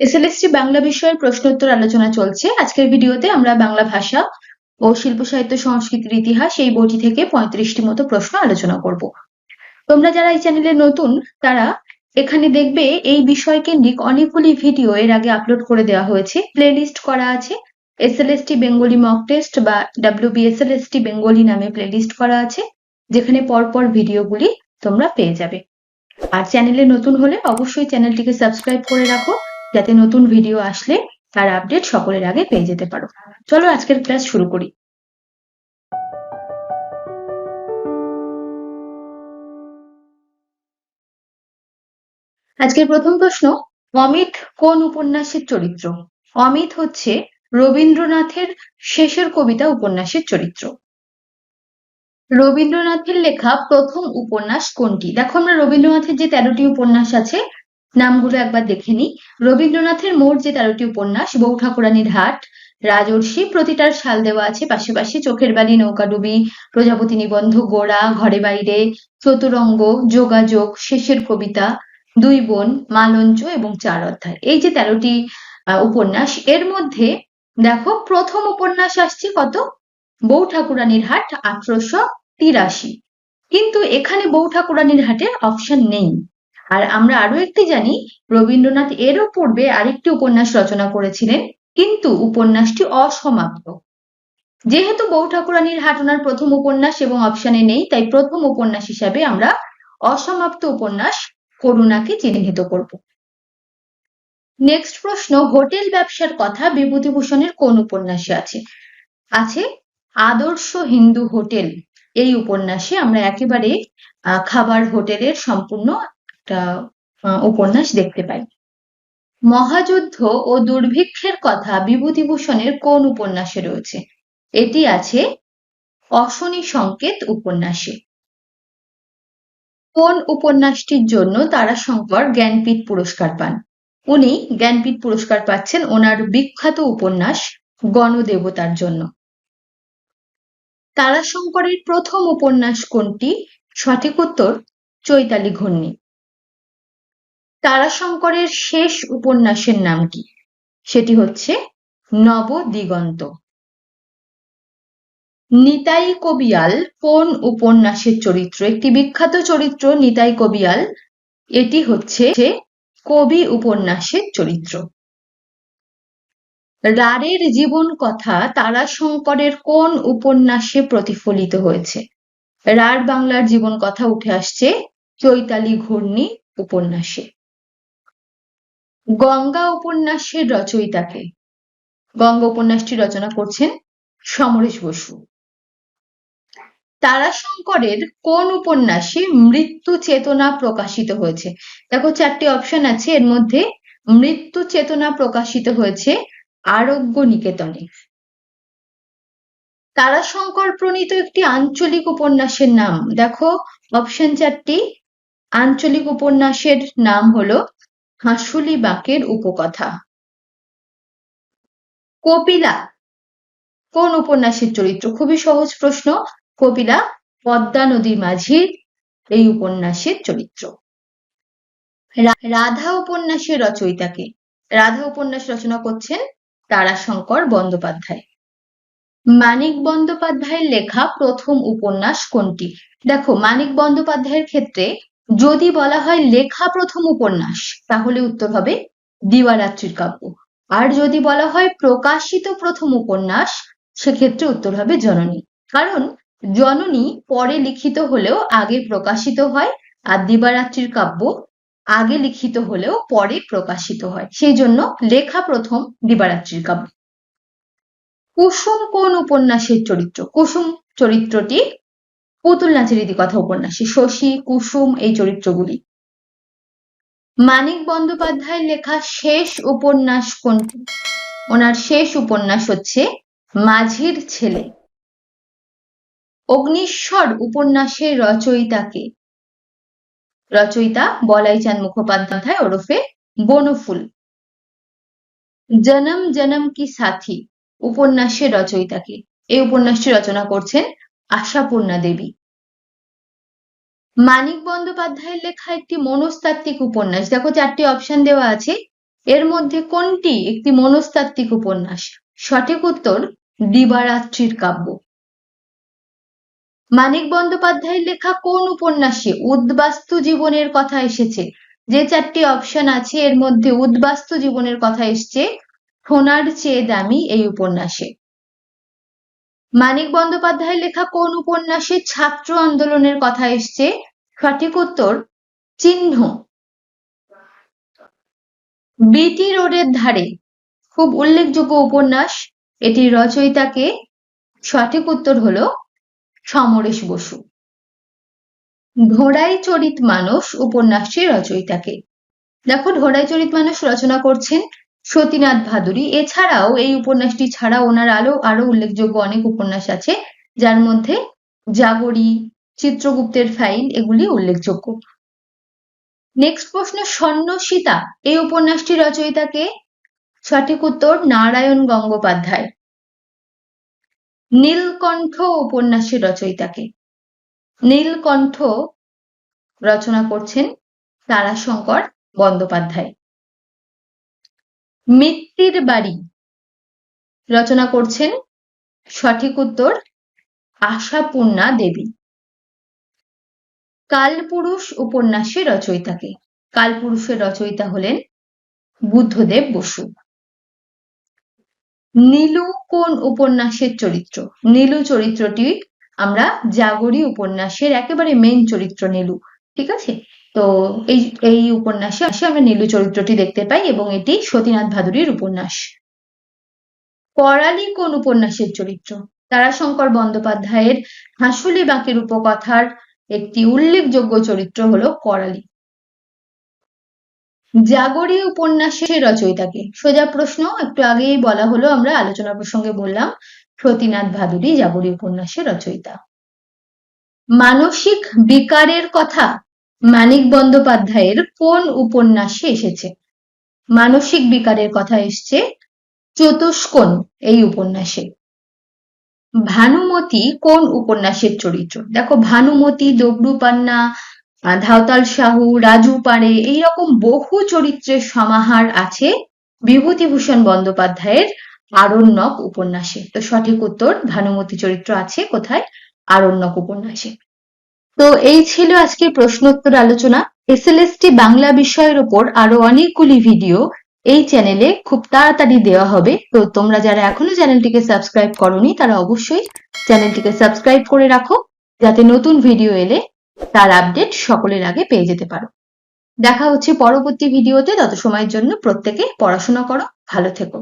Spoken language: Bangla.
এসএলএসটি বাংলা বিষয়ের প্রশ্নোত্তর আলোচনা চলছে। আজকের ভিডিওতে আমরা বাংলা ভাষা ও শিল্প সাহিত্য সংস্কৃতির ইতিহাস এই বইটি থেকে পঁয়ত্রিশটি মতো প্রশ্ন আলোচনা করব। তোমরা যারা এই চ্যানেলে নতুন, তারা এখানে দেখবে এই বিষয় কেন্দ্রিক অনেকগুলি ভিডিও এর আগে আপলোড করে দেওয়া হয়েছে। প্লেলিস্ট করা আছে। এসএলএসটি বেঙ্গলি মক টেস্ট বা ডাব্লিউবিএসএলএসটি বেঙ্গলি নামে প্লেলিস্ট করা আছে, যেখানে পরপর ভিডিওগুলি তোমরা পেয়ে যাবে। আর চ্যানেলে নতুন হলে অবশ্যই চ্যানেলটিকে সাবস্ক্রাইব করে রাখো। যাতে নতুন ভিডিও আসলে তার আপডেট সকলের আগে পেয়ে যেতে পারো। চলো আজকের ক্লাস শুরু করি। আজকের প্রথম প্রশ্ন, অমিত কোন উপন্যাসের চরিত্র? অমিত হচ্ছে রবীন্দ্রনাথের শেষের কবিতা উপন্যাসের চরিত্র। রবীন্দ্রনাথের লেখা প্রথম উপন্যাস কোনটি? দেখো আমরা রবীন্দ্রনাথের যে তেরোটি উপন্যাস আছে নামগুলো একবার দেখে নিই। রবীন্দ্রনাথের মোট যে তেরোটি উপন্যাস, বউ ঠাকুরানীর হাট, রাজর্ষি, প্রতিটার সাল দেওয়া আছে পাশে পাশে, চোখের বালি নৌকাডুবি প্রজাপতি নিবন্ধ, গোড়া, ঘরে বাইরে, চতুরঙ্গ, যোগাযোগ, শেষের কবিতা, দুই বোন, মালঞ্চ এবং চার অধ্যায়। এই যে তেরোটি উপন্যাস, এর মধ্যে দেখো প্রথম উপন্যাস আসছে কত? বউ ঠাকুরানীর হাট আঠারোশো তিরাশি। কিন্তু এখানে বউ ঠাকুরানীর হাটের অপশন নেই। আর আমরা আরও একটি জানি, রবীন্দ্রনাথ এরও পূর্বে আরেকটি উপন্যাস রচনা করেছিলেন, কিন্তু উপন্যাসটি অসমাপ্ত। যেহেতু বউ ঠাকুরানীর হাটনার প্রথম উপন্যাস এবং অপশনে নেই, তাই প্রথম উপন্যাস হিসাবে আমরা অসমাপ্ত উপন্যাস করুণাকে চিহ্নিত করব। নেক্সট প্রশ্ন, হোটেল ব্যবসার কথা বিভূতিভূষণের কোন উপন্যাসে আছে? আছে আদর্শ হিন্দু হোটেল। এই উপন্যাসে আমরা একেবারে খাবার হোটেলের সম্পূর্ণ একটা উপন্যাস দেখতে পাই। মহাযুদ্ধ ও দুর্ভিক্ষের কথা বিভূতিভূষণের কোন উপন্যাসে রয়েছে? এটি আছে অশনি সংকেত উপন্যাসে। কোন উপন্যাসটির জন্য তারাশঙ্কর জ্ঞানপীঠ পুরস্কার পান? উনি জ্ঞানপীঠ পুরস্কার পাচ্ছেন ওনার বিখ্যাত উপন্যাস গণদেবতার জন্য। তারাশঙ্করের প্রথম উপন্যাস কোনটি? সঠিক উত্তর চৈতালি ঘূর্ণি। তারাশঙ্করের শেষ উপন্যাসের নাম কি? সেটি হচ্ছে নবদিগন্ত। নিতাই কবিয়াল কোন উপন্যাসের চরিত্র? একটি বিখ্যাত চরিত্র, নিতাই কবিয়াল। এটি হচ্ছে কবি উপন্যাসের চরিত্র। রারের জীবন কথা তারাশঙ্করের কোন উপন্যাসে প্রতিফলিত হয়েছে? রার বাংলার জীবন কথা উঠে আসছে চৈতালি ঘূর্ণি উপন্যাসে। গঙ্গা উপন্যাসের রচয়িতাকে। গঙ্গা উপন্যাসটি রচনা করছেন সমরেশ বসু। তারাশঙ্করের কোন উপন্যাসে মৃত্যু চেতনা প্রকাশিত হয়েছে? দেখো চারটি অপশন আছে, এর মধ্যে মৃত্যু চেতনা প্রকাশিত হয়েছে আরোগ্য নিকেতনে তারাশঙ্কর প্রণীত একটি আঞ্চলিক উপন্যাসের নাম। দেখো অপশন চারটি। আঞ্চলিক উপন্যাসের নাম হলো হাঁসুলি বাঁকের উপকথা। কপিলা, কোন উপন্যাসের চরিত্র? খুবই সহজ প্রশ্ন। কপিলা, পদ্মা নদীর মাঝির এই উপন্যাসের চরিত্র। রাধা উপন্যাসের রচয়িতাকে। রাধা উপন্যাস রচনা করছেন তারাশঙ্কর বন্দ্যোপাধ্যায়। মানিক বন্দ্যোপাধ্যায়ের লেখা প্রথম উপন্যাস কোনটি? দেখো, মানিক বন্দ্যোপাধ্যায়ের ক্ষেত্রে যদি বলা হয় লেখা প্রথম উপন্যাস, তাহলে উত্তর হবে দিবারাত্রির কাব্য। আর যদি বলা হয় প্রকাশিত প্রথম উপন্যাস, সেক্ষেত্রে উত্তর হবে জননী। কারণ জননী পরে লিখিত হলেও আগে প্রকাশিত হয় আর দিবারাত্রির কাব্য আগে লিখিত হলেও পরে প্রকাশিত হয়। সেই জন্য লেখা প্রথম, দিবারাত্রির কাব্য। কুসুম কোন উপন্যাসের চরিত্র? কুসুম চরিত্রটি পুতুল নাচের কথা উপন্যাসে শশী, কুসুম, এই চরিত্রগুলি। মানিক বন্দ্যোপাধ্যায়ের লেখা শেষ উপন্যাস কোনটি? ওনার শেষ উপন্যাস হচ্ছে, মাঝির ছেলে। অগ্নিশ্বর উপন্যাসের রচয়িতাকে। রচয়িতা বলাইচাঁদ মুখোপাধ্যায় ওরফে বনফুল। জনম জনম কি সাথী, উপন্যাসের রচয়িতাকে। এই উপন্যাসটি রচনা করছেন আশাপূর্ণা দেবী। মানিক বন্দ্যোপাধ্যায়ের লেখা একটি মনস্তাত্ত্বিক উপন্যাস। দেখো চারটি অপশন দেওয়া আছে। এর মধ্যে কোনটি একটি মনস্তাত্ত্বিক উপন্যাস? সঠিক উত্তর, দিবারাত্রির কাব্য। মানিক বন্দ্যোপাধ্যায়ের লেখা কোন উপন্যাসে উদ্বাস্তু জীবনের কথা এসেছে? যে চারটি অপশন আছে, এর মধ্যে উদ্বাস্তু জীবনের কথা এসছে। সোনার চেয়ে দামি এই উপন্যাসে। মানিক বন্দ্যোপাধ্যায়ের লেখা কোন উপন্যাসে ছাত্র আন্দোলনের কথা এসছে? সঠিক উত্তর, চিহ্ন। বিটি রোডের ধারে। খুব উল্লেখযোগ্য উপন্যাস। এটির রচয়িতাকে সঠিক উত্তর হল সমরেশ বসু। ঢোড়াই চরিত মানুষ উপন্যাসটির রচয়িতাকে। দেখো ঢোড়াই চরিত মানুষ রচনা করছেন সতীনাথ ভাদুরী। এছাড়াও এই উপন্যাসটি ছাড়া ওনার আরও আরও উল্লেখযোগ্য অনেক উপন্যাস আছে, যার মধ্যে জাগরী, চিত্রগুপ্তের ফাইল এগুলি উল্লেখযোগ্য। নেক্সট প্রশ্ন, স্বর্ণ সীতা। এই উপন্যাসটি রচয়িতাকে সঠিক উত্তর, নারায়ণ গঙ্গোপাধ্যায়। নীলকণ্ঠ উপন্যাসের রচয়িতাকে নীলকণ্ঠ রচনা করছেন তারাশঙ্কর বন্দ্যোপাধ্যায়। মিত্তির বাড়ি। রচনা করছেন সঠিক উত্তর আশাপূর্ণা দেবী। কালপুরুষ উপন্যাসের রচয়িতাকে। কালপুরুষের রচয়িতা হলেন বুদ্ধদেব বসু। নীলু কোন উপন্যাসের চরিত্র? নীলু চরিত্রটি আমরা জাগরী উপন্যাসের একেবারে মেন চরিত্র নীলু, ঠিক আছে? তো এই এই উপন্যাসে আসে আমরা নীলু চরিত্রটি দেখতে পাই এবং এটি সতীনাথ ভাদুরীর উপন্যাস। করালি কোন উপন্যাসের চরিত্র? তারাশঙ্কর বন্দ্যোপাধ্যায়ের হাঁসুলি বাঁকের উপকথার একটি উল্লেখযোগ্য চরিত্র হলো করালি জাগরী উপন্যাসের রচয়িতাকে সোজা প্রশ্ন, একটু আগেই বলা হলো আমরা, আলোচনা প্রসঙ্গে বললাম, সতীনাথ ভাদুরী জাগরী উপন্যাসের রচয়িতা। মানসিক বিকারের কথা মানিক বন্দ্যোপাধ্যায়ের কোন উপন্যাসে এসেছে? মানসিক বিকারের কথা এসছে চতুষ্কোণ এই উপন্যাসে। ভানুমতি কোন উপন্যাসের চরিত্র? দেখো, ভানুমতি দবরু পান্না ধাওতাল সাহু, রাজু পাড়ে এইরকম বহু চরিত্রের সমাহার আছে বিভূতিভূষণ বন্দ্যোপাধ্যায়ের আরণ্যক উপন্যাসে। তো সঠিক উত্তর, ভানুমতি চরিত্র আছে কোথায়? আরণ্যক উপন্যাসে। তো এই ছিল আজকের প্রশ্নোত্তর আলোচনা। এসএলএসটি বাংলা বিষয়ের উপর আরও অনেকগুলি ভিডিও এই চ্যানেলে খুব তাড়াতাড়ি দেওয়া হবে। তো তোমরা যারা এখনও চ্যানেলটিকে সাবস্ক্রাইব করনি, তারা অবশ্যই চ্যানেলটিকে সাবস্ক্রাইব করে রাখো, যাতে নতুন ভিডিও এলে তার আপডেট সকলের আগে পেয়ে যেতে পারো। দেখা হচ্ছে পরবর্তী ভিডিওতে। তত সময়ের জন্য প্রত্যেকে পড়াশোনা করো, ভালো থেকো।